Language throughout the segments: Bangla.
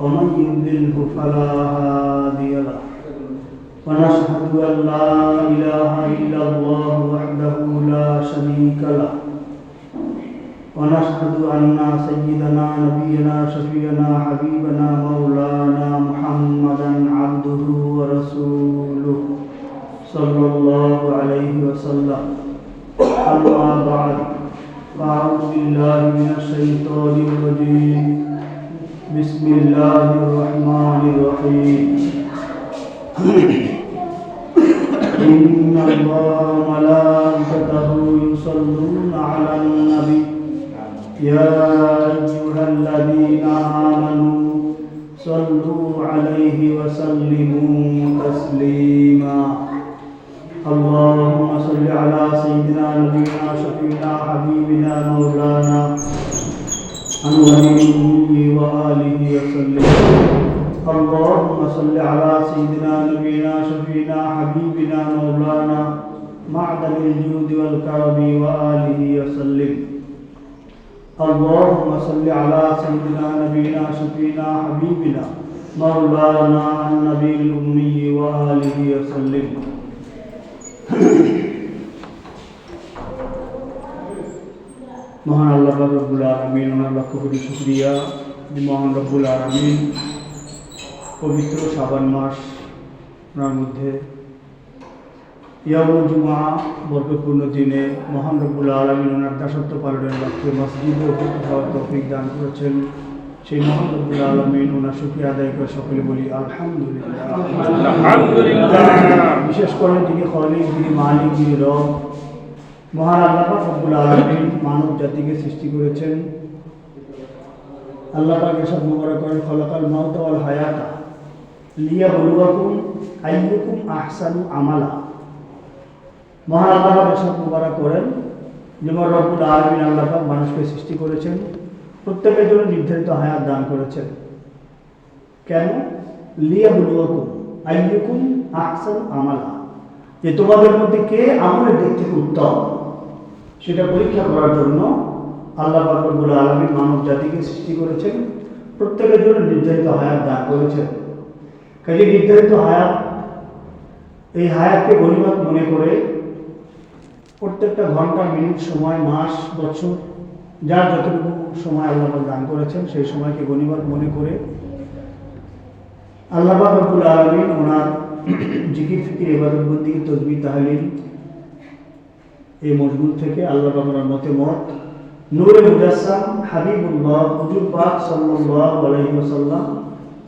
ومن يضلله فلا هادي له. ونشهد أن لا إله إلا الله وحده لا شريك له. ونشهد أن سيدنا، نبينا شفينا حبيبنا، مولانا محمدا عبده ورسوله صلى الله عليه وسلم. أما بعد، فأعوذ بالله من الشيطان الرجيم. بسم الله الرحمن الرحيم. إن الله وملائكته يصلون على النبي. يا أيها الذين آمنوا صلوا عليه وسلموا تسليما. اللهم صل على سيدنا نبينا شفينا حبيبنا مولانا النبي وآله وسلم. اللهم صل على سيدنا، نبينا شفينا حبيبنا، مولانا معدن الجود والكرم وآله وسلم. اللهم صل على سيدنا، نبينا شفينا حبيبنا، مولانا النبي الأمي وآله وسلم. মহান আল্লাহ রব্বুল আলমিন ওনার লক্ষ কোটি শুক্রিয়া। মহান রব্বুল আলমিন পবিত্র শ্রাবণ মাস ওনার মধ্যে ইয়ামুল জুমা বরকতপূর্ণ দিনে মহান রব্বুল আলমিন ওনার দাসত্ব পালনের লক্ষ্যে মসজিদে উপস্থিত হওয়ার তৌফিক দান করেছেন। সেই মহান রব্বুল আলমিন ওনার শুক্রিয়া আদায় করে সকলে বলি আলহামদুলিল্লাহ। বিশেষ করে যিনি খলিক যিনি মালিক যিনি রব মহান আল্লাহ রব্বুল আলমিন মানব জাতিকে সৃষ্টি করেছেন। আল্লাহ পাক মোবারক করেন খলাকাল মাউত হায়াতা লিয়া বলুয়াকুম আইয়ুকুম আহসানু আমালা। মহান আল্লাহ পাক এসব মোবারক করেন, যেমন রব্বুল আলমিন আল্লাহ পাক মানুষকে সৃষ্টি করেছেন, প্রত্যেকের জন্য নির্ধারিত হায়াত দান করেছেন। কেন? লিয়া বলুয়াকুম আইয়ুকুম আহসানু আমালা। যে তোমাদের মধ্যে কে আমলের দিক থেকে উত্তম? সেটা পরীক্ষা করার জন্য আল্লাহ বাকরবুল আলমী মানব জাতিকে সৃষ্টি করেছেন। প্রত্যেকের জন্য নির্ধারিত হায়াত দান করেছেন। কাজে নির্ধারিত হায়াত, এই হায়াতকে গরিমাত মনে করে প্রত্যেকটা ঘণ্টা, মিনিট, সময়, মাস, বছর, যার যতটুকু সময় আল্লাহ দান করেছেন, সেই সময়কে গনিমত মনে করে আল্লাহ বাকরবুল আলমিন ওনার জিকির, ফিকির এবাদতবন্দি তসবি তাহলিল এই মজবুত থেকে আল্লাহ বাবার মতে মত। নূরে মুজাসসাম হাবিবুল্লাহ, হুজুর পাক সাল্লাল্লাহু আলাইহি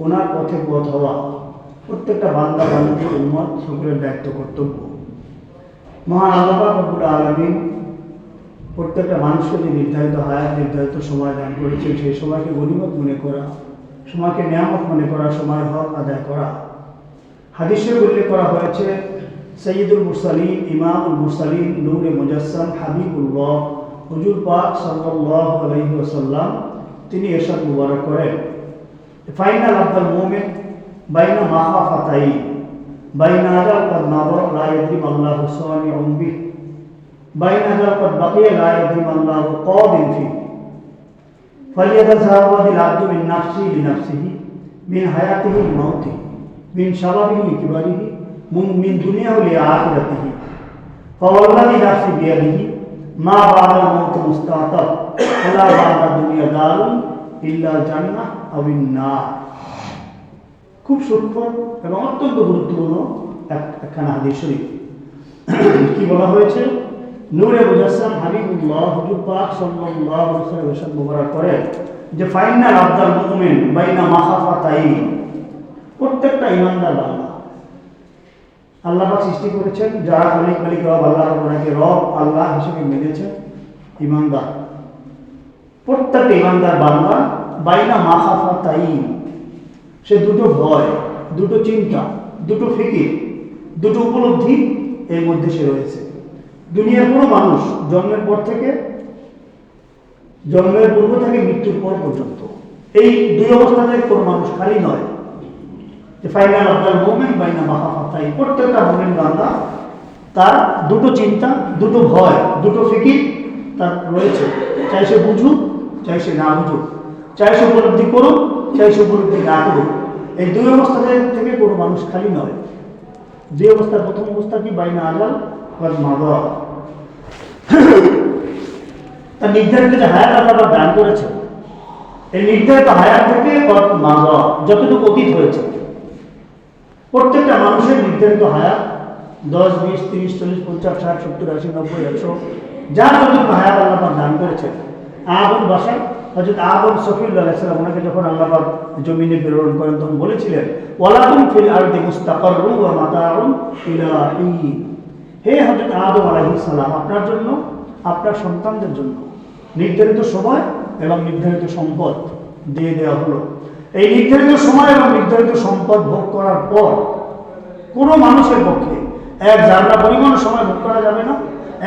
ওনার পথে পথ হওয়া প্রত্যেকটা বান্দা বান্ধবী উম্মত, সকলের দায়িত্ব কর্তব্য। মহান আল্লাহ রব্বুল আলামিন প্রত্যেকটা মানুষকে যে নির্ধারিত হায়াত, নির্ধারিত সময় দান করেছেন, সেই সময়কে গরিমত মনে করা, সময়কে নিয়ামত মনে করা, সময় হক আদায় করা। হাদিসে উল্লেখ করা হয়েছে সৈয়দুল মুরসালিন ইমামুল মুরসালিন নূরে মুজাসসাম হাবিবুল্লাহ হুজুর পাক সাল্লাল্লাহু আলাইহি ওয়াসাল্লাম তিনি এরশাদ মুবারক করেন ফাইনাল আব্দুল মুমিন বাইনা মাখাফাতাই বাইনা আজাল قد نظر لا يدري ما الله صانع به بين أجل قد بقي لا يدري ما الله قاد فيه فليتزود العبد من نفسه لنفسه من حياته لموته من شبابه لكبره من من دنياه لآخرته فوالذي نفسي بيده ما بعد الموت مستعطب ولا بعد الدنيا دار إلا الجنة أو النار খুব সূক্ষ্ম এবং অত্যন্ত গুরুত্বপূর্ণ এক- একখানা হাদিস শরীফ কি বলা হয়েছে নূরে মুজাসসাম হাবিবুল্লাহ হুজুর পাক সাল্লাল্লাহু আলাইহি ওয়াসাল্লাম এরশাদ মুবারক করেন যে ফাইনাল আব্দাল মুমিন বাইনা মাখাফাতাইন প্রত্যেকটা ইমানদার বান্দা আল্লাহ সৃষ্টি করেছেন, যারা মালিক মালিক রব, আল্লাহ ওনাকে রব, আল্লাহ হিসেবে মেনেছেন, ইমানদার। প্রত্যেকটা ইমানদার বাংলা বাইনা মাখাফা তাই সে দুটো ভয়, দুটো চিন্তা, দুটো ফিকির, দুটো উপলব্ধি এর মধ্যে সে রয়েছে। দুনিয়ার কোনো মানুষ জন্মের পর থেকে, জন্মের পূর্ব থেকে মৃত্যুর পর পর্যন্ত, এই দুই অবস্থাতে কোনো মানুষ খালি নয়। যে ফাইনাল আপনার মোমেন্ট বাইনা মাহাফাতাই, প্রত্যেকটা মোমেন্ট বান্দা, তার দুটো চিন্তা, দুটো ভয়, দুটো ফিকির তার রয়েছে। চাই সে বুঝুক, চাই সে না বুঝুক। চাই সে উপলব্ধি করুক, চাই সে উপলব্ধি না করুক। এই দুই অবস্থা থেকে কোনো মানুষ খালি নয়। যে অবস্থার প্রথম অবস্থা কি? বাইনা আজাল বা মাদা। তার নির্ধারিত যে হায়াত আল্লাহ দান করেছে এই নির্ধারিত হায়াত থেকে মাদা, যতটুকু অতীত হয়েছে। প্রত্যেকটা মানুষের নির্ধারিত হায়াত দশ, বিশ, তিরিশ, চল্লিশ, পঞ্চাশ, ষাট, সত্তর, আশি, নব্বই, একশো, যার যতটুকু হায়াত আল্লাহ দান করেছেন। আবুল বাসায় হজরত আবুল সফিউল্লাহ ওনাকে যখন আল্লাহ জমিনে প্রেরণ করেন, তখন বলেছিলেন ওয়ালাকুম ফিল আরদি মুস্তাকাররু ওয়া মাতাউন ইলা হে হজরত আদম আলাইহিস সালাম, আপনার জন্য, আপনার সন্তানদের জন্য নির্ধারিত সময় এবং নির্ধারিত সম্পদ দিয়ে দেওয়া হলো। এই নির্ধারিত সময় এবং নির্ধারিত সম্পদ ভোগ করার পর কোনো মানুষের পক্ষে এক জায়গা পরিমাণ সময় ভোগ করা যাবে না,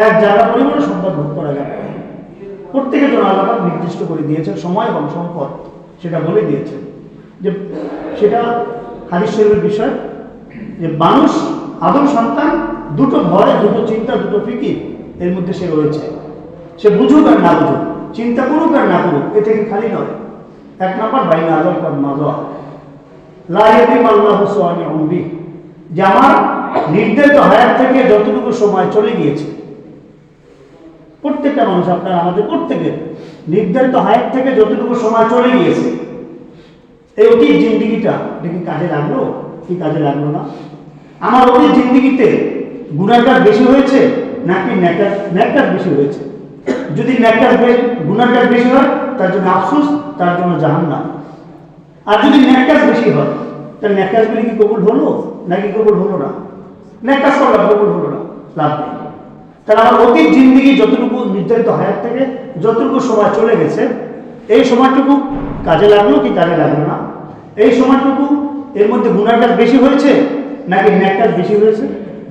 এক জায়গা পরিমাণ সম্পদ ভোগ করা যাবে না। প্রত্যেকের জন্য আল্লাহ নির্দিষ্ট করে দিয়েছেন সময় এবং সম্পদ, সেটা বলে দিয়েছেন। যে সেটা হাদিস শরীফের বিষয়, যে মানুষ, আদম সন্তান, দুটো ভয়, দুটো চিন্তা, দুটো ফিকির এর মধ্যে সে রয়েছে। সে বুঝুক আর না বুঝুক, চিন্তা করুক আর না করুক, এ থেকে খালি নয়। এক নম্বর বাইনা আদম পদ মাজা লাইয়াদিম আল্লাহ সোয়ানি অম্বি যে আমার নির্ধারিত হায়াত থেকে যতটুকু সময় চলে গিয়েছে, প্রত্যেকটা মানুষ আপনার আমাদের প্রত্যেকের নির্ধারিত হায়াত থেকে যতটুকু সময় চলে গিয়েছে, এই অতীত জিন্দিগিটা কি কাজে লাগল কি কাজে লাগল না? আমার অতীত জিন্দিগিতে গুণাকার বেশি হয়েছে নাকি ন্যাকার ন্যাকার বেশি হয়েছে? যদি ন্যাকার গুণাকার বেশি হয় তার জন্য আফসুস, তার জন্য জাহান্নাম। আর যদি ন্যাকাজ বেশি হয়, তাহলে ন্যাকাজগুলি কি কবুল হলো? নাকি কবুল হলো না? ন্যাকাজ করলাম কবুল হলো না, লাভ নেই। তাহলে আমার অতীত জিন্দিগি যতটুকু নির্ধারিত হায়াত থেকে, যতটুকু সময় চলে গেছে, এই সময়টুকু কাজে লাগল কি কাজে লাগল না? এই সময়টুকু এর মধ্যে গুণাকার বেশি হয়েছে, নাকি ন্যাক কাজ বেশি হয়েছে?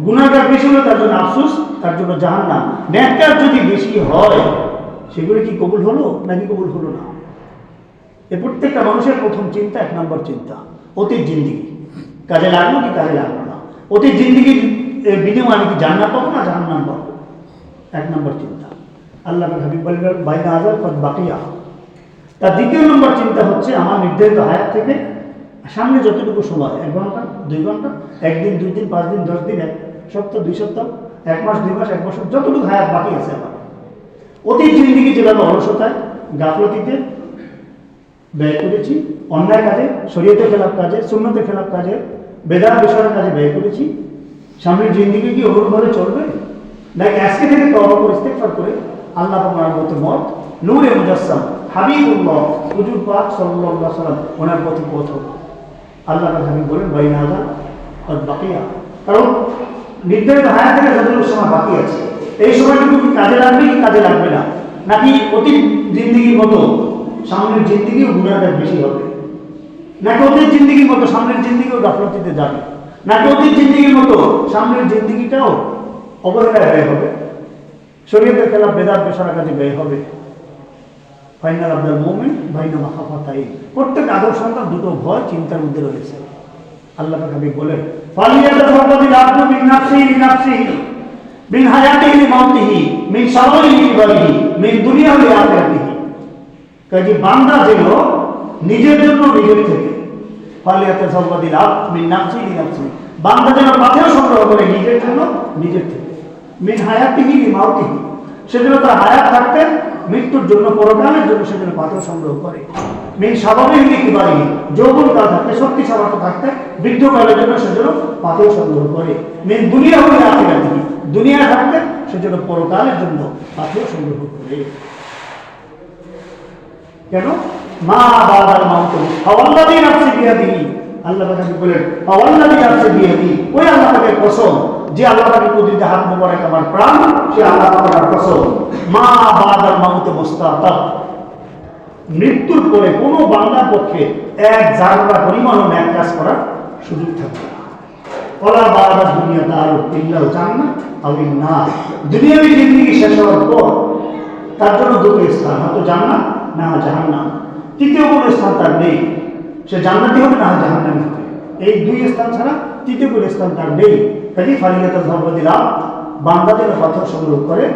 গুণাকার বেশি হলে, তার জন্য আফসুস, তার জন্য জাহান না ন্যাকার যদি বেশি হয় সেগুলি কি কবুল হলো নাকি কবুল হলো না? এ প্রত্যেকটা মানুষের প্রথম চিন্তা, এক নম্বর চিন্তা, অতীত জিন্দিগি। কাজে লাগল কি কাজে লাগল না? অতীত জিন্দিগির বিনিময় আমি কি জান্নাত পাবো না জাহান্নাম পাবো? এক নম্বর চিন্তা। আল্লাহ হাবিব বাইনা আজার পদ বাকিয়া। তার দ্বিতীয় নম্বর চিন্তা হচ্ছে আমার নির্ধারিত হায়াত থেকে সামনে যতটুকু সময়, এক ঘণ্টা, দুই ঘণ্টা, একদিন, দুই দিন, পাঁচ দিন, দশ দিন, এক সপ্তাহ, দুই সপ্তাহ, এক মাস, দুই মাস, এক বছর, যতটুকু হায়াত বাকি আছে আমার। অতীত জিন্দিগি যেভাবে অলসতায় গাফলতিতে ব্যয় করেছি, অন্যায় কাজে, শরীয়তের খেলাপ কাজে, সুন্নতের খেলাপ কাজে বেদার বিষয়ের কাজে ব্যয় করেছি সামনের জিন্দিগি কি অনুরূপভাবে চলবে? নাকি আজকে থেকে তবা করে ইস্তেকফার করে আল্লাহ আপনার মতো মত, নূরে মুজাসসাম, হাবিবুল্লাহ, হুজুর পাক সাল্লাল্লাহু সাল্লাম ওনার প্রতি পথ আল্লাহ হাবিব বলেন বাইনা আজা আর বাকিয়া। কারণ নির্ধারিত হায়াত থেকে যতটুকু সময় বাকি আছে এই সময়টুকু কি কাজে লাগবে কি কাজে লাগবে না? নাকি অতীত জিন্দিগির মতো সামনের জিন্দিগিও গুণাগার বেশি হবে? নাকি অতীত জিন্দিগির মতো সামনের জিন্দিগিও গাফলতিতে যাবে? নাকি অতীত জিন্দিগির মতো সামনের জিন্দিগিটাও অবহেলায় ব্যয় হবে? শরীরের খেলা বেদার পেশার কাজে ব্যয় হবে। ফাইনাল আব্দাল মোমেন্ট ভাইনা মাখাফা তাই প্রত্যেক আদর সন্তান দুটো ভয়, চিন্তার মধ্যে রয়েছে। আল্লাহ হাবিব বলেন আব্দু মিন হায়াতিহি লিমাউতিহি মিন শাররিহি লিবালিহি মিন দুনিয়া লিআখিরাতিহি। কাজে বান্দা যেন নিজের জন্য নিজের থেকে ফালিয়াতা সর্বদিন আব মিন নাফসিহি লিনাফসিহি বান্দা যেন পাথেও সংগ্রহ করে নিজের জন্য নিজের থেকে। মিন হায়াতিহি লিমাউতিহি সেজন্য তার হায়াত থাকতে মৃত্যুর জন্য, পরকালের জন্য সেজন্য পাথর সংগ্রহ করে। মেন স্বাভাবিক নীতি বাড়ি যৌবন কাল থাকতে, শক্তি সামর্থ্য থাকতে, বৃদ্ধকালের জন্য সেজন্য পাথর সংগ্রহ করে। মেন দুনিয়া হলে আখিরা দিকে দুনিয়া থাকতে সেজন্য পরকালের জন্য পাথর সংগ্রহ করে। কেন? মা বাবার মাউত আওয়াল্লাদি নাফসি বিয়াদিহি আল্লাহ বলেন বিয়াদিহি ওই আল্লাহ যে আল্লাহ হাত আমার প্রাণ, সে আল্লাহ তাআলার কসম। মা বাবার মাউত মুস্তাতাব। মৃত্যুর পরে কোনো বান্দার পক্ষে এক জাগরা পরিমাণও ন্যাক কাজ করা সুযোগ থাকবে ওলা বাবা দুনিয়া তার আও না দুনিয়াবি জিন্দেগি শেষ হওয়ার পর তার জন্য দুটো স্থান, হয়তো জান্নাত না জাহান্নাম। তৃতীয় কোনো স্থান তার নেই। সে জান্নাতি হবে না জাহান্নামি হবে। এই দুই স্থান ছাড়া তৃতীয় কোনো স্থান তার নেই। কাজে ফারিয়াতের ধর্ম দিলাম বান্দা যেন পাথর সংগ্রহ করে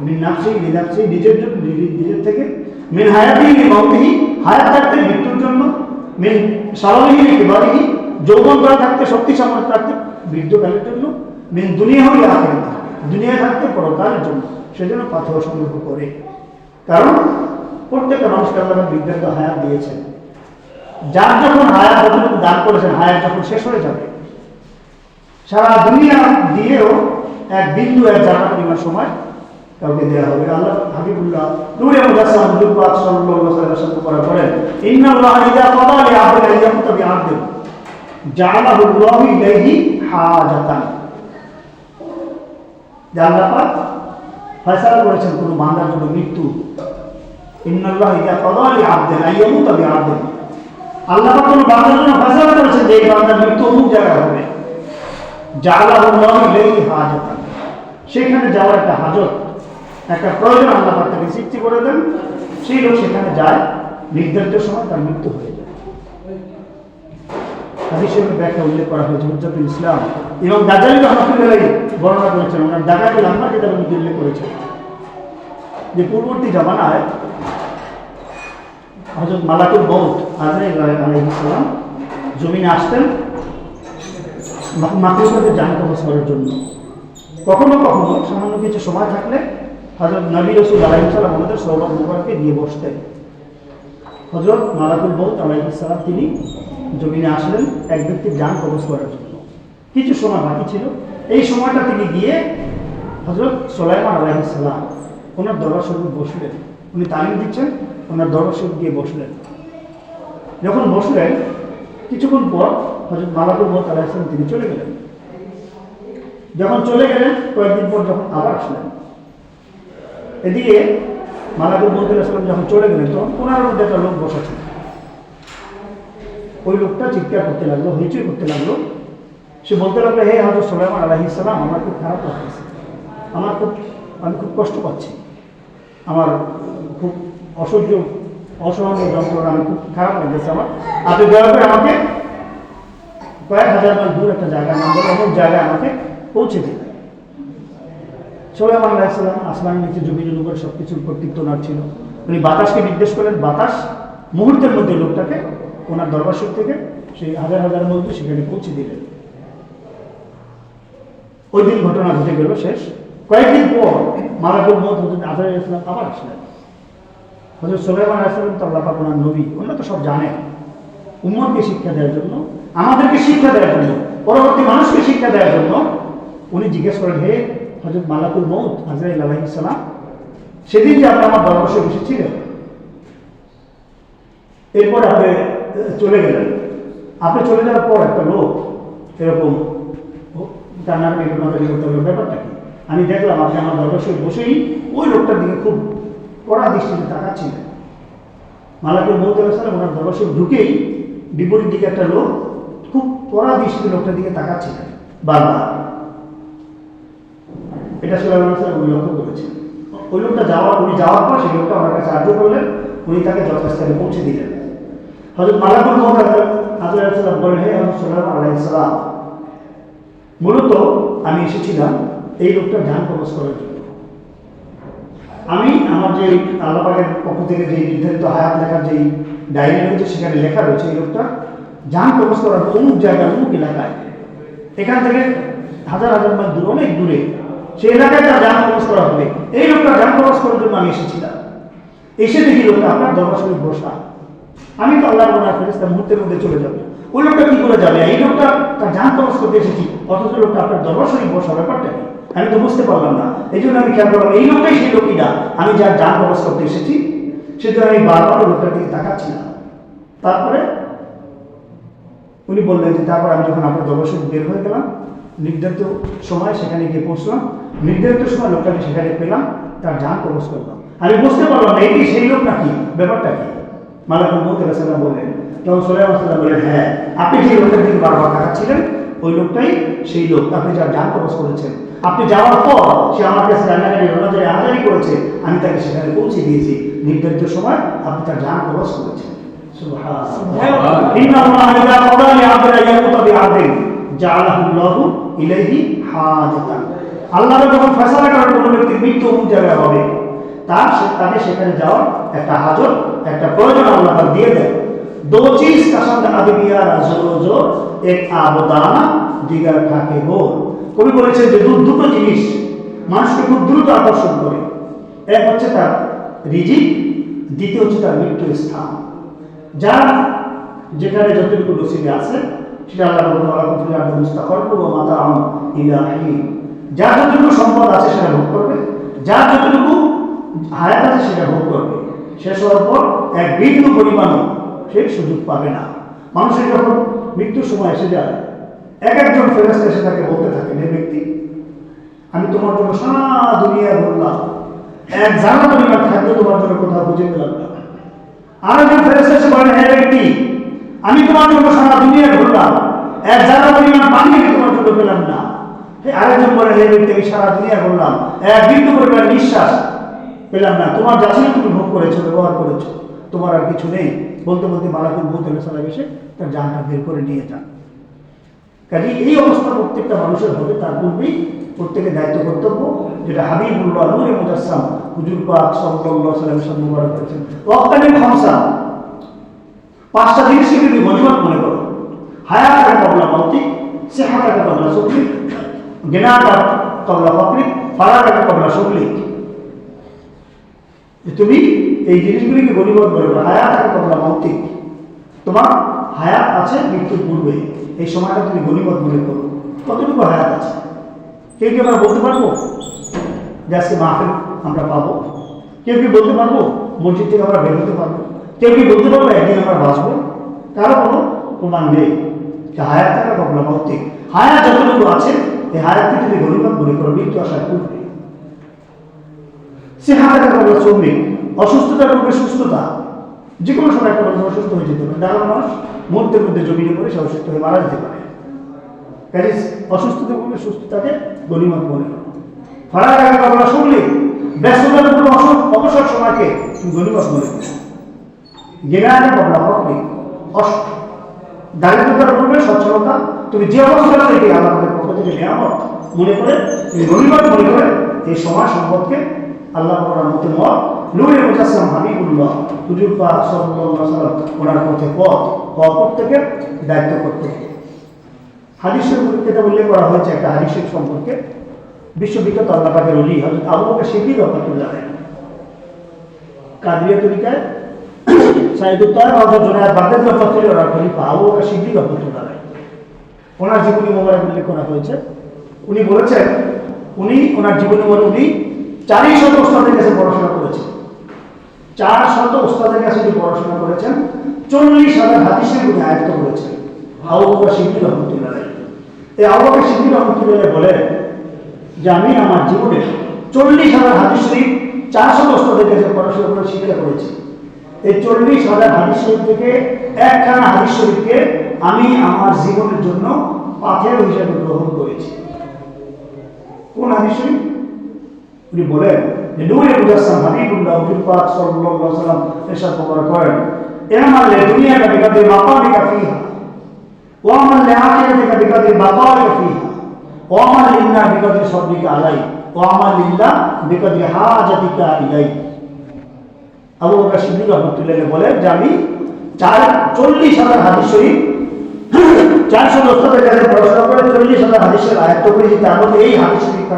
মিন নাফসি লিনাফসি নিজের জন্য নিজের- থেকে। মিন হায়াতি মৌতিহি হায়াত থাকতে মৃত্যুর জন্য। মিন সারাবিহি কিবারিহি, যৌবন করা থাকতে শক্তি সামর্থ্য থাকতে বৃদ্ধকালের জন্য মিন দুনিয়া হলে আখেরাত। দুনিয়ায় থাকতে পরকালের জন্য। সেজন্য পাথর সংগ্রহ করে। কারণ, প্রত্যেকটা মানুষকে আল্লাহ বিজ্ঞান হায়াত দিয়েছেন। যার যখন হায়াত যতটুকু দান করেছেন, হায়াত যখন শেষ হয়ে যাবে। সারা দুনিয়া দিয়েও এক বিন্দু এক জানা পরিমাণ সময় কাউকে দেওয়া হবে আল্লাহ হাবিবুল্লাহ নূরে মুজাসসাম আলাইহি ওয়াসাল্লাম করা ইন্নাল্লাহ ইযা লি আল্লাহু ইলাইহি করেছেন কোনো বান্দার জন্য মৃত্যু। ইন্নাল্লাহ আবদিন আইয়ামুতা বিআবদিন। আল্লাহ বান্দার জন্য করেছেন যে বান্দার মৃত্যু অমুক জায়গায় হবে। সেখানে যাওয়ার একটা হাজত, একটা প্রয়োজন আল্লাহ তাকে সৃষ্টি করে দেন। সেই লোক সেখানে যায়, নির্ধারিত সময় তার মৃত্যু হয়ে যায়। হাদিসের ব্যাখ্যা উল্লেখ করা হয়েছে ইসলাম এবং রহমতুল্লাহ বর্ণনা করেছেন, ওনার উল্লেখ করেছেন। যে পূর্ববর্তী জামানায় হজরত মালাকুল বৌদ আজরাইল জমিনে আসতেন মাকলুকাতে জান করার জন্য। কখনো কখনো সামান্য কিছু সময় থাকলে হজরত নবী রসুল আলাইসালাম আমাদের সৌরভ মুবারকে দিয়ে বসতেন। হজরত মালাকুল বৌদ আলাইসালাম তিনি জমিনে আসলেন এক ব্যক্তির যান কবজ করার জন্য। কিছু সময় বাকি ছিল। এই সময়টা তিনি গিয়ে হজরত সোলাইমান আলাইসালাম ওনার দরবার শরীফ বসলেন। উনি তালিম দিচ্ছেন, ওনার দরবার শরীফ গিয়ে বসলেন। যখন বসলেন, কিছুক্ষণ পর হজরত মালাকুল মত আলাইসলাম তিনি চলে গেলেন। যখন চলে গেলেন, কয়েকদিন পর যখন আবার আসলেন। এদিকে মালাকুল মত আলাইসলাম যখন চলে গেলেন, তখন ওনার মধ্যে একটা লোক বসা ছিল ওই লোকটা চিৎকার করতে লাগল, হইচই করতে লাগল। সে বলতে লাগল, হে হজরত সোলাইমান আলাহি সালাম, আমার খুব খারাপ লাগতেছে। আমার খুব, আমি খুব কষ্ট পাচ্ছি। আমার খুব অসহ্য অসহনীয় যন্ত্রণা, আমি খুব খারাপ লাগতেছে আমার। আপনি দয়া করে আমাকে কয়েক হাজার মাইল দূর একটা জায়গা নাম বলে জায়গায় আমাকে পৌঁছে দিন। সোলাইমান আলাইসালাম আসমানের নিচে, জমিনের উপর সব কিছুর ওনার ছিল। উনি বাতাসকে নির্দেশ করলেন, বাতাস মুহূর্তের মধ্যে লোকটাকে ওনার দরবার শরীফ থেকে সেই হাজার হাজার মধ্যে সেখানে পৌঁছে দিলেন। ওই দিন ঘটনা ঘটে গেল শেষ। কয়েকদিন পর মারাকুল মত আজর ইসলাম আবার আসলেন। হজরত সোলাইমান ওনার নবী ওনারা তো সব জানেন। শিক্ষা দেওয়ার জন্য আমাদেরকে শিক্ষা দেওয়ার জন্য পরবর্তী মানুষকে শিক্ষা দেওয়ার জন্য উনি জিজ্ঞেস করেন হে হজরত মালাকুল মৌত হাজরাইল আলাহ ইসলাম সেদিন যে আপনি আমার দরবাসে বসেছিলেন এরপর আহ, চলে গেলেন। আপনি চলে যাওয়ার পর একটা লোক এরকম কান্নাকাটি ব্যাপারটা কি? আমি দেখলাম আপনি আমার দরবাসে বসেই ওই লোকটার দিকে খুব কড়া দৃষ্টিতে তাকাচ্ছিলেন। মালাকুল সালাম ওনার দরবাসে ঢুকেই বিপরীত দিকে একটা লোক খুব কড়া দৃষ্টিতে লোকটার দিকে তাকাচ্ছিলেন বারবার। এটা সুলাইমান সাহেব উনি লক্ষ্য করেছেন। ওই লোকটা যাওয়ার উনি যাওয়ার পর সেই লোকটা আমার কাছে সাহায্য করলেন। উনি তাকে যথাস্থানে পৌঁছে দিলেন। হজরত মালাকুল মোহাম্মদ হাজর সাল্লাম বলেন হে হজরত সাল্লাম আলাইসালাম মূলত আমি এসেছিলাম এই লোকটা ধ্যান প্রবেশ করার জন্য। আমি আমার যে আল্লাপাকের পক্ষ থেকে যে নির্ধারিত হায়াত লেখার যে ডায়েরি রয়েছে, সেখানে লেখা রয়েছে এই লোকটা যান প্রবেশ করার অমুক জায়গায় অমুক এলাকায়। এখান থেকে হাজার হাজার মাইল দূর, অনেক দূরে সেই এলাকায় তার যান প্রবেশ করা হবে। এই লোকটা যান প্রবেশ করার জন্য আমি এসেছিলাম। এসে দেখি লোকটা আপনার দরবার বসা। আমি তো আল্লাহ বোনার ফেরেস্তা মুহূর্তের মধ্যে চলে যাবে। ওই লোকটা কি করে যাবে এই লোকটা তার যান প্রবেশ করতে এসেছি। অথচ লোকটা আপনার দরবার শরীফ বসা ব্যাপারটা কি? আমি তো বুঝতে পারলাম না। এই জন্য আমি খেয়াল করলাম, এই লোকটাই সেই লোকই না। আমি যার যান প্রবেশ করতে এসেছি, সেজন্য আমি বারবার লোকটার দিকে তাকাচ্ছিলাম। তারপরে উনি বললেন যে, তারপর আমি যখন আপনার দরবার বের হয়ে গেলাম, নির্ধারিত সময় সেখানে গিয়ে পৌঁছলাম। নির্ধারিত সময় লোকটাকে সেখানে পেলাম, তার যান প্রবেশ করলাম। আমি বুঝতে পারলাম না, এটি সেই লোক নাকি ব্যাপারটা কি? মালাকুল মৌত রাসাল্লাম বললেন? তখন সোলাইম সাল্লাম বললেন হ্যাঁ আপনি যে লোকটার দিকে বারবার তাকাচ্ছিলেন ওই লোকটাই সেই লোক। আপনি যার ডান প্রবেশ করেছেন। আপনি যাওয়ার পর সে আমার কাছে রান্নাকারী রোনাজারি আহাজারি করেছে আমি তাকে সেখানে পৌঁছে দিয়েছি। নির্ধারিত সময় আপনি তার ডান প্রবেশ করেছেন। আল্লাহ যখন ফেসলা করার কোনো ব্যক্তির মৃত্যু হবে তার তাকে সেখানে যাওয়ার একটা হাজত একটা প্রয়োজন আল্লাহ পাক দিয়ে দেয় দো চিজ কাসান্দ আদমিয়া রাজরোজো এক আবদানা দিগার থাকে হো কবি বলেছে যে দু দুটো জিনিস মানুষকে খুব দ্রুত আকর্ষণ করে এক হচ্ছে তার রিজিক দ্বিতীয় হচ্ছে তার মৃত্যু স্থান যার যেখানে যতটুকু রসিদে আছে সেটা আল্লাহ মুস্তাকর্ব মাতা আম যার যতটুকু সম্পদ আছে সেটা ভোগ করবে যার যতটুকু হায়াত আছে সেটা ভোগ করবে শেষ হওয়ার পর এক বিন্দু পরিমাণও সে সুযোগ পাবে না। মানুষের যখন মৃত্যুর সময় এসে যায়, এক একজন ফেরেস্তা এসে তাকে বলতে থাকেন হে ব্যক্তি, আমি তোমার জন্য সারা দুনিয়া ঘুরলাম এক জানা পরিমাণ খাদ্য তোমার জন্য কোথাও বুঝে পেলাম না। আরেকজন ফেরেস্তা এসে বলেন হে ব্যক্তি, আমি তোমার জন্য সারা দুনিয়া ঘুরলাম এক জানা পরিমাণ পানি তোমার জন্য পেলাম না। আরেকজন বলেন হে ব্যক্তি, আমি সারা দুনিয়া ঘুরলাম এক বিন্দু পরিমাণ নিঃশ্বাস পেলাম না। তোমার যা ছিল তুমি ভোগ করেছ, ব্যবহার করেছ। তোমার আর কিছু নেই। বলতে বলতে মালাকুল বহুত সালাম এসে তার জানটা বের করে নিয়ে যান। কাজে এই অবস্থা প্রত্যেকটা মানুষের হবে তার পূর্বেই প্রত্যেকের দায়িত্ব কর্তব্য, যেটা হাবিবুল্লাহ নূরে মুজাসসাম, হুজুর পাক সাল্লাল্লাহু আলাইহি ওয়াসাল্লাম মুবারক করেছেন। ওয়াক্তানিল খামসা, পাঁচটা জিনিসকে যদি গনিমত মনে করো। হায়াতাকা কবলা মৌতিক সিহাতাকা কবলা সুকলিক জ্ঞানাকা কবলা ফকরিক ফারাকাকা কবলা সুকলিক যে তুমি এই জিনিসগুলিকে গনিমত মনে করো হায়াতাকা কবলা মৌতিক। তোমার হায়াত আছে মৃত্যুর পূর্বে, এই সময়টা তুমি গনিমত মনে করো। কতটুকু হায়াত আছে? কেউ কি আমরা বলতে পারব? যে আজকে মাহফিল আমরা পাবো। কেউ কি বলতে পারব? মসজিদ থেকে আমরা বের হতে পারব। কেউ কি বলতে পারব একদিন আমরা বাঁচবো? কারও কোনো প্রমাণ নেই যে হায়াত থাকা কখনো ভৌতিক হায়াত যতটুকু আছে, এই হায়াতকে তুমি গরিবাদ মনে করো, মৃত্যু আসার পূর্বে। সে হাতে কখনো শ্রমিক অসুস্থতার পূর্বে সুস্থতা। যে কোনো সময় একটা মানুষ অসুস্থ হয়ে যেতে পারে। দাঁড়ানো মানুষ মুহূর্তের মধ্যে জমিনে পড়ে সে অসুস্থ হয়ে মারা যেতে পারে। কাজে অসুস্থতার পূর্বে সুস্থতাকে গরিমাত মনে ফারাক আগে কখনো শুনলে ব্যস্ততার অসুখ অবসর সময়কে তুমি গরিমাত মনে জ্ঞানে কখনো হকনি অষ্ট দারিদ্রতার পূর্বে সচ্ছলতা। তুমি যে অবস্থা থেকে আমাদের পক্ষ থেকে নিয়ামত। মনে করে, তুমি গরিমাত মনে করে, এই সময় সম্পদকে আল্লাহ করার মতো মত মুজাসসাম হাবিবুল্লাহ। হুজুর ওয়াসাল্লাম ওনার পথে পথ হওয়া প্রত্যেকের দায়িত্ব করতে হাদিসের এটা উল্লেখ করা হয়েছে একটা হাদিসের সম্পর্কে। বিশ্ববিখ্যাত আল্লাহ পাকের অলি হজরত আবু বকর সিদ্দিক তরিকায় হজরত জোনায়দ ওনার খলিফা আবু বকর সিদ্দিক ওনার জীবনী মোবারক উল্লেখ করা হয়েছে। উনি বলেছেন, উনি, ওনার জীবনী মোবারক উনি চারই শত ওস্তাদের কাছে পড়াশোনা করেছেন। চার শত ওস্তাদের কাছে উনি পড়াশোনা করেছেন, চল্লিশ হাজার হাদিসের উনি আয়ত্ত করেছেন। বকর সিদ্দিক রহমতুল্লাহ এই বকর সিদ্দিক রহমতুল্লাহ বলেন যে, আমি আমার জীবনে চল্লিশ হাজার হাদিস শরীফ চারশো ওস্তাদের কাছে পড়াশোনা করে শিক্ষা করেছি এই চল্লিশ হাজার হাদিস শরীফ থেকে একখানা হাদিস শরীফকে আমি আমার জীবনের জন্য পাথের হিসেবে গ্রহণ করেছি। কোন হাদিস শরীফ? উনি বলেন যে নূরে মুজাসসাম হাবিবুল্লাহ হুজুর পাক সাল্লাল্লাহু আলাইহি ওয়াসাল্লাম এরশাদ প্রকার করেন এমাল দুনিয়াটা বিকাদে মাকামিকা ফিহা ওয়া আমাল লিআখিরাতিকা বিকাদে বাকাইকা ফিহা ওয়া আমাল লিল্লাহ বিকাদে সাবরিকা আলাই ওয়া আমাল লিল্লাহ বিকাদে হাজাতিকা ইলাই। আবু বকর সিদ্দিক রহমতুল্লাহ বলেন যে আমি চার চল্লিশ হাজার হাদিস শরীফ চারশো দশটাদের কাছে পড়াশোনা করে, চল্লিশ হাজার হাদিসের আয়ত্ত করেছি তার মধ্যে এই হাদিস শরীফ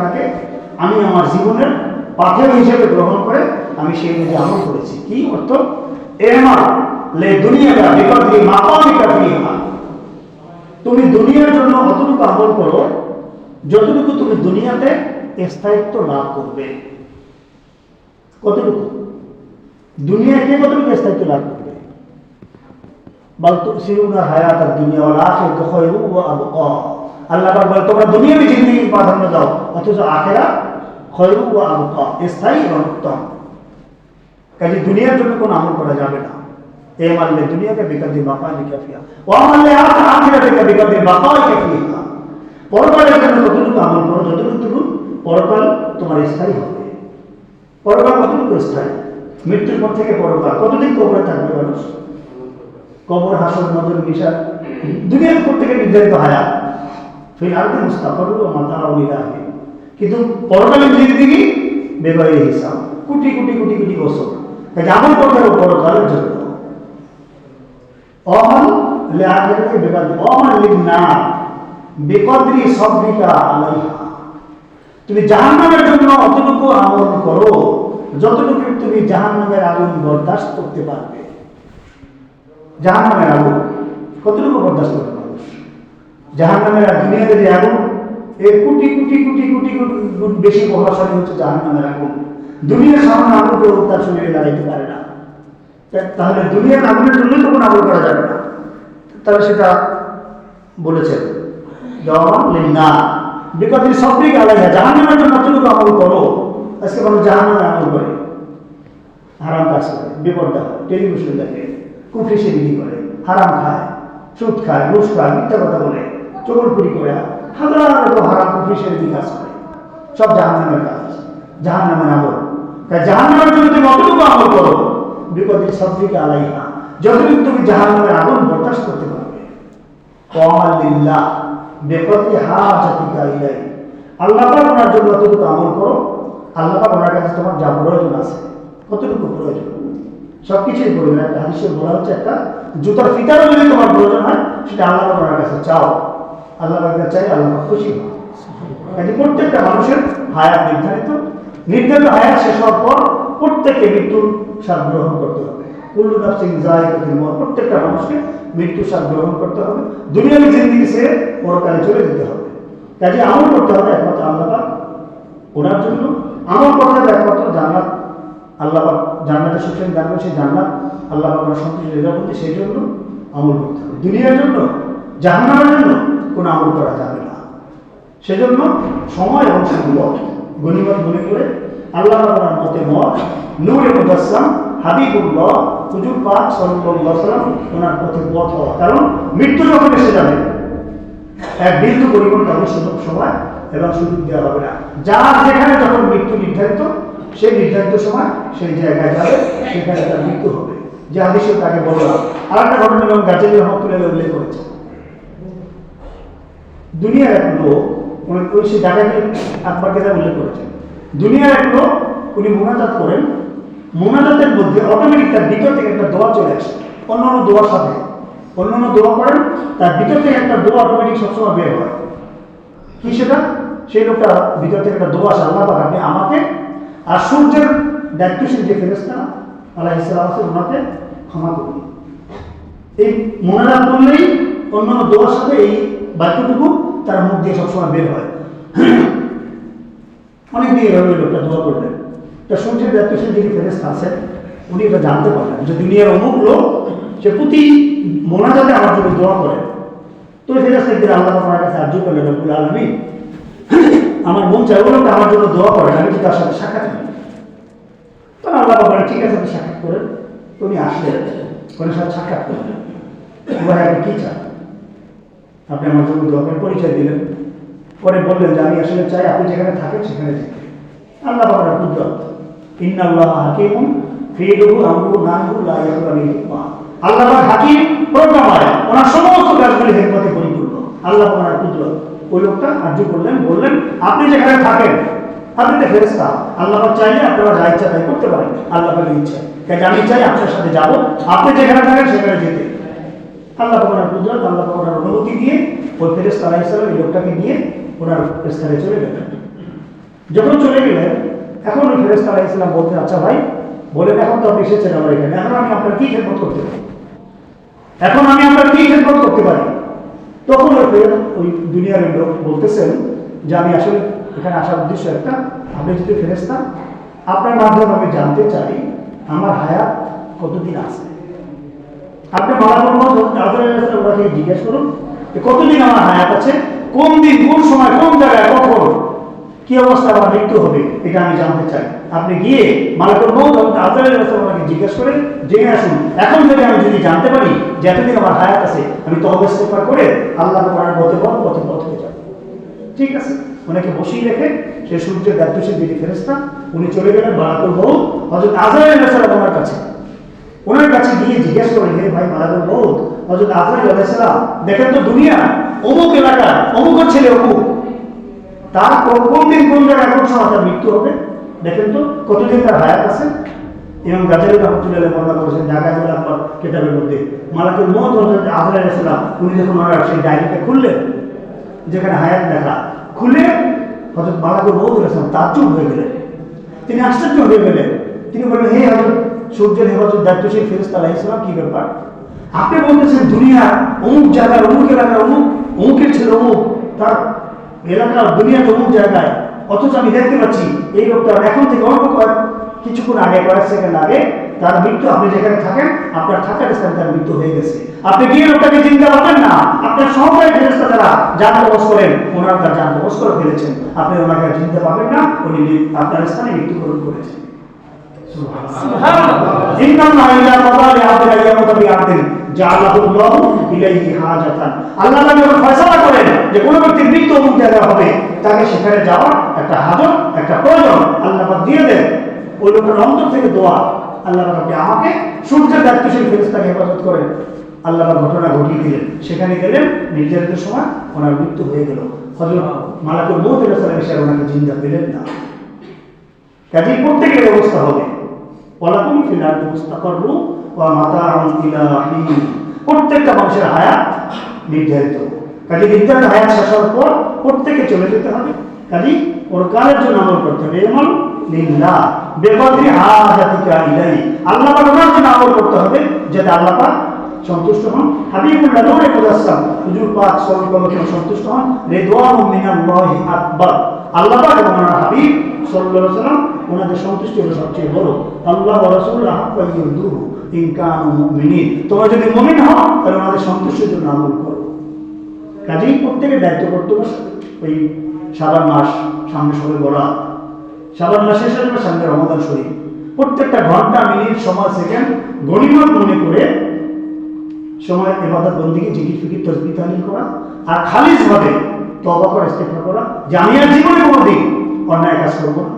আমি আমার জীবনের পাথেয় হিসেবে গ্রহণ করে আমি সেই অনুযায়ী আমল করেছি। কি অর্থ? এমা লে দুনিয়াটা বিপদ দিয়ে মাপামিকা ফিহা। তুমি দুনিয়ার জন্য অতটুকু আমল করো, যতটুকু তুমি দুনিয়াতে স্থায়িত্ব লাভ করবে। কতটুকু? দুনিয়াকে কতটুকু স্থায়িত্ব লাভ করবে? বল তুসিরুনা হায়াত আর দুনিয়া ওয়াল আখিরাতু খায়রু ওয়া আবকা আল্লাহ পাক বলে তোমরা দুনিয়াবি জিন্দেগি প্রাধান্য দাও অথচ আখেরা খায়রু ওয়া আবকা স্থায়ী এবং উত্তম। কাজে দুনিয়ার জন্য কোনো আমল করা যাবে না। এ মানলে দুনিয়াকে বিকাদি বাপা লিখা ফিয়া ও মানলে আখিরা থেকে বিকাদি বাপা লিখা ফিয়া পরকালের জন্য কতটুকু আমল করো, যতটুকু পরকাল তোমার স্থায়ী হবে। পরকাল কতটুকু স্থায়ী? মৃত্যুর পর থেকে পরকাল, কতদিন কবরে থাকবে মানুষ? কবর, হাসর, নজর মিশা দুনিয়ার থেকে নির্ধারিত হায়া ফিল আরতে মুস্তাফর ও মাতা অলিলা কিন্তু পরকালের জিন্দিগি বেবাই হিসাব। কোটি কোটি কোটি কোটি বছর। আমল করতে হবে পরকালের জন্য। অমল লে আখিরাতে বেকার অমল লিন না বেকদরি সবরিকা আলাইহা। তুমি জাহান্নামের জন্য অতটুকু আমল করো, যতটুকু তুমি জাহান্নামের আগুন বরদাস্ত করতে পারবে। জাহান্নামের আগুন। কতটুকু বরদাস্ত করতে মানুষ? জাহান্নামের আর দুনিয়াতে যে আগুন এর কোটি কোটি কোটি কোটি কোটি বেশি প্রভাবশালী হচ্ছে জাহান নামের আগুন। দুনিয়ার সামনে আগুন কেউ তার শরীরে দাঁড়াইতে পারে না। তাহলে দুনিয়ার আগুনের জন্যই তো কোনো আমল করা যাবে না। তাহলে সেটা বলেছেন জওয়ান না বিকজ এই সব দিকে আলাদা জাহান্নামের জন্য কতটুকু আমল করো? আজকে মানুষ জাহান্নামে আমল করে। হারাম কাজ করে বিপর্দা হয় টেলিভিশন দেখে। কুফরি সেদিকে করে। হারাম খায়, সুদ খায়, ঘুষ খায়, মিথ্যা কথা বলে চকলপুরি করে, হাজার রকম হারাম কুফরি সেদিকে কাজ করে। সব জাহান্নামের কাজ। জাহান্নামের আমল। তাই জাহান্নামের জন্য তুমি অতটুকু আমল করো। বিপদের দিকে আলাই না যতটুকু তুমি জাহান্নামের আগুন বরদাস্ত করতে পারবে। কমাল্লিল্লাহ বেপতি হা জাতিকা ইলাই। আল্লাহ ওনার জন্য অতটুকু আমল করো। আল্লাহ ওনার কাছে তোমার যা প্রয়োজন আছে কতটুকু প্রয়োজন। সব কিছুই প্রয়োজন একটা হাদিসে বলা হচ্ছে, একটা জুতার ফিতারও যদি তোমার প্রয়োজন হয়, সেটা আল্লাহ ওনার কাছে চাও। আল্লাহ পাকের চাই আল্লাহ খুশি হয়। প্রত্যেকটা মানুষের হায়াত নির্ধারিত। নির্ধারিত হায়াত শেষ হওয়ার পর প্রত্যেককে মৃত্যুর স্বাদ গ্রহণ করতে হবে। কুল্লু নাফসিং জায়গাতিল মত প্রত্যেকটা মানুষকে মৃত্যুর স্বাদ গ্রহণ করতে হবে। দুনিয়াবি জিন্দিগি সে পরকালে চলে যেতে হবে। কাজে আমল করতে হবে একমাত্র আল্লাহ ওনার জন্য করতে হবে একমাত্র জান্নাত আল্লাহ জান্নাতে সুখেন জানবে সেই জান্নাত আল্লাহ ওনার সন্তুষ্ট নিরাপত্তি সেই জন্য আমল করতে হবে। দুনিয়ার জন্য, জাহান্নামের জন্য কোনো আমল করা যাবে না। সেজন্য সময় এবং সম্পদ গণিমত মনে করে আল্লাহ তাআলার মতে মত, নূরে মুজাসসাম হাবিবুল্লাহ, হুজুর পাক সাল্লাম ওনার পথে পথ হওয়া। কারণ মৃত্যু যখন এসে যাবে, এক বিন্দু পরিমাণ সুযোগ সময় এবং সুযোগ দেওয়া হবে না। যার যেখানে যখন মৃত্যু নির্ধারিত সেই নির্ধারিত সময় সেই জায়গায় যাবে, সেখানে তার মৃত্যু হবে। যে আদেশে তাকে বললাম আর একটা ঘটনা এবং গাছের রহমতুল্লাহ উল্লেখ করেছে। দুনিয়ার এক লোক ওই সে জায়গাটি আকবর কেদা উল্লেখ করেছেন দুনিয়ার এক লোক, উনি মোনাজাত করেন। মোনাজাতের মধ্যে অটোমেটিক তার ভিতর থেকে একটা দোয়া চলে আসে। অন্যান্য দোয়ার সাথে। অন্যান্য দোয়া করেন, তার ভিতর থেকে একটা দোয়া অটোমেটিক সবসময় বের হয়। কি সেটা? সেই লোকটা ভিতর থেকে একটা দোয়া আসে, আল্লাহ আপনি আমাকে আর সূর্যের দায়িত্বশীল যে ফেরেস্তা আল্লাহ ইসলাম আছে, ওনাকে ক্ষমা করবে এই মোনাজাত করলেই অন্যান্য দোয়ার সাথে এই বাক্যটুকু তার মুখ দিয়ে সবসময় বের হয়। অনেক দিয়ে এভাবে লোকটা দোয়া করলেন। তা সূর্যের দায়িত্বশীল যিনি ফেরেস্তা আছেন, উনি এটা জানতে পারলেন যে দুনিয়ার অমুক লোক, সে প্রতি মোনাজাতে আমার জন্য দোয়া করে। তো ফেরেস্তা একদিন আল্লাহ আমার কাছে আর্য করলেন, রব্বুল আলমী আমার মন চাই লোকটা আমার জন্য দোয়া করেন আমি তো তার সাথে সাক্ষাৎ করি? তখন আল্লাহ বলেন ঠিক আছে সাক্ষাৎ করেন। তো উনি আসলেন ওনার সাথে সাক্ষাৎ করলেন। এবার আপনি কী চান আপনি আমার জন্য দোয়া করে পরিচয় দিলেন। পরে বললেন যে, আমি আসলে চাই আপনি যেখানে থাকেন, সেখানে যেতে আল্লাহ বাবার কুদরত ইন্নাল্লাহ হাকিমুন ফিলুহু আমরু নাহু লা ইয়াকুরানি মা আল্লাহ হাকিম ওনার সমস্ত কাজগুলি হেকমতে পরিপূর্ণ। আল্লাহ ওনার কুদরত ওই লোকটা আর্য করলেন, বললেন, আপনি যেখানে থাকেন, আপনি তো ফেরেস্তা আল্লাহ পাক চাইলে আপনারা যা ইচ্ছা তাই করতে পারেন, আল্লাহ পাকের ইচ্ছা। কাজে আমি চাই আপনার সাথে যাব, আপনি যেখানে থাকেন সেখানে যেতে। আল্লাহ ওনার কুদরত, আল্লাহ ওনার অনুমতি দিয়ে ওই ফেরেস্তা ইসলাম এই লোকটাকে নিয়ে ওনার স্থানে চলে গেলেন। যখন চলে গেলেন, এখন ওই ফেরেস্তা ইসলাম বলতে আচ্ছা ভাই, বলেন, এখন তো আপনি এসেছেন আমার এখানে, এখন আমি আপনার কি খেদমত করতে পারি? এখন আমি আপনার কি খেদমত করতে পারি? তখন ওই দুনিয়ার লোক বলতেছেন যে আমি আসলে এখানে আসার উদ্দেশ্য একটা, আপনি যদি ফেরেস্তা আপনার মাধ্যমে আমি জানতে চাই আমার হায়াত কতদিন আছে। আপনি আদরের জিজ্ঞেস করুন কতদিন আমার হায়াত আছে, কোন দিন, কোন সময়, কোন জায়গায়, কখন? কি অবস্থা আমার মৃত্যু হবে, এটা আমি জানতে চাই। আপনি গিয়ে আজরাইল রাসূলুল্লাহকে জিজ্ঞেস করে, জেনে আসুন, এখন থেকে আমি যদি জানতে পারি যে এতদিন আমার হায়াত আছে, আমি তবে ইস্তেগফার করে আল্লাহ করার পথে পথ পথে পথ যাব। ঠিক আছে? ওনাকে বসিয়ে রেখে সে সূর্যের দায়িত্বশীল যিনি ফেরেস্তা উনি চলে গেলেন মালাকুল মৌত হযরত আজরাইল রাসূলুল্লাহ ওনার কাছে। ওনার কাছে গিয়ে জিজ্ঞেস করলেন হে ভাই মালাকুল মৌত হযরত আজরাইল আলাইহিস দেখেন তো দুনিয়া, অমুক এলাকা অমুক ছেলে, অমুক তার কোন দিন কোন জায়গায় কোন সময় তার মৃত্যু হবে। দেখেন তো, কতদিন তার হায়াত আছে? এবং গাজারি রহমতুল্লাহ বর্ণনা করেছেন, ঢাকা জেলা আপনার কেতাবের মধ্যে, মালাকুল মত হজরত আজরাইল ইসলাম উনি যখন ওনার সেই ডায়েরিটা খুললেন, যেখানে হায়াত লেখা খুলে হজরত মালাকুল মত ইসলাম তাজ্জুব হয়ে গেলেন। তিনি আশ্চর্য হয়ে গেলেন। তিনি বললেন, হে হজরত সূর্যের হেফাজত দায়িত্বশীল ফেরস্তা আলাহ ইসলাম কি ব্যাপার? আপনি বলতেছেন দুনিয়া অমুক জায়গার অমুক এলাকার অমুক, অমুকের ছিল অমুক, তার এলাকার দুনিয়া অমুক জায়গায়। অথচ আমি দেখতে পাচ্ছি এই লোকটা এখন থেকে অল্প কয়েক কিছুক্ষণ আগে কয়েক সেকেন্ড আগে তার মৃত্যু আপনি যেখানে থাকেন আপনার থাকার স্থানে তার মৃত্যু হয়ে গেছে। আপনি গিয়ে লোকটাকে চিন্তা পাবেন না। আপনার সহকারী ফেরেস্তা তারা যান বস করেন ওনার তার যান বস করে ফেলেছেন। আপনি ওনাকে চিনতে পাবেন না উনি আপনার স্থানে মৃত্যুবরণ করেছেন। সেখানে হেফাজত ঘটনা ঘটিয়ে দিলেন। সেখানে গেলেন নির্ধারিত সময় ওনার মৃত্যু হয়ে গেল। হজরত মালাকুল ওনাকে জিন্দা পেলেন না। কাজে প্রত্যেকের ব্যবস্থা হবে। ফিল আরদি মুস্তাকাররু ওয়া মাতাউন ইলা হিন প্রত্যেকটা মানুষের হায়াত নির্ধারিত। কাজে হায়াত শেষ হওয়ার পর প্রত্যেকে চলে যেতে হবে। কাজে জন্য আমল করতে হবে। এমন লিল্লাহ বেকদরি হাজাতিকা ইলাই আল্লাহ পাক ওনার জন্য আমল করতে হবে যাতে আল্লাহ পাক সন্তুষ্ট হন। হাবিবুল্লাহ নূরে মুজাসসাম হুজুর পাক আলাইহি ওয়াসাল্লাম সন্তুষ্ট হন। মিনাল্লাহি আকবার। আল্লাহ এবং ওনার হাবিব আলাইহি ওনাদের সন্তুষ্টি হলো সবচেয়ে বড়। আল্লাহ ওয়া রাসূল হাক্কা ইউদুহু ইন কানু তোমরা যদি মুমিন হও, তাহলে ওনাদের সন্তুষ্টির জন্য আমল করো। কাজেই প্রত্যেকের দায়িত্ব কর্তব্য ওই সাবান মাস সামনে সবে বলা। সাবান মাসের সাথে সামনে রমাদান শরীফ। প্রত্যেকটা ঘণ্টা, মিনিট, সময়, সেকেন্ড গণিমত মনে করে সময় এবাদত বন্দিকে জিকির, ফিকির, তসবি তালিল করা আর খালিজ ভাবে তবা করে ইস্তেফা করা, যে আমি আর জীবনে কোনোদিন অন্যায় কাজ করব না,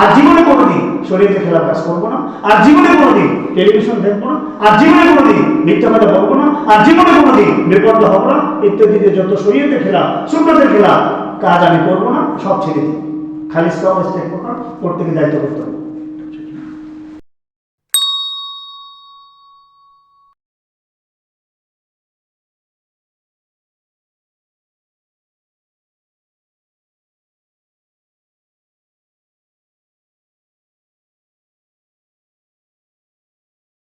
আর জীবনে কোনোদিন শরীরে খেলার কাজ করব না, আর জীবনে কোনোদিন টেলিভিশন দেখব না, আর জীবনে কোনোদিন মিথ্যা কথা বলব না, আর জীবনে কোনোদিন বিপদ হব না, ইত্যাদিতে যত শরীয়তে খেলা সুন্নতের খেলা কাজ আমি করব না, সব ছেড়ে দিই। খালিজ তবা ইস্তেফা করা, প্রত্যেকে দায়িত্ব করতে হবে।